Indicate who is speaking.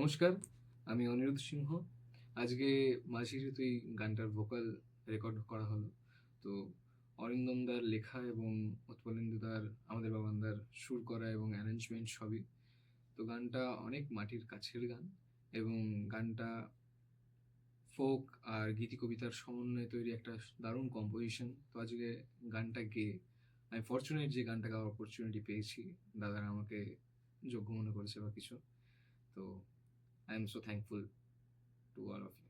Speaker 1: নমস্কার, আমি অনিরুদ্ধ সিংহ। আজকে মাঝি ঋতুই গানটার ভোকাল রেকর্ড করা হলো। তো অরিন্দম দার লেখা এবং উৎপলেন্দু দার আমাদের বাবানদার সুর করা এবং অ্যারেঞ্জমেন্ট সবই। তো গানটা অনেক মাটির কাছের গান এবং গানটা ফোক আর গীতি কবিতার সমন্বয়ে তৈরি একটা দারুণ কম্পোজিশন তো আজকে গানটা গেয়ে আমি ফর্চুনেট যে গানটা গাওয়ার অপরচুনিটি পেয়েছি। দাদারা আমাকে যোগ্য মনে করেছে বা কিছু। তো I am so thankful to all of you.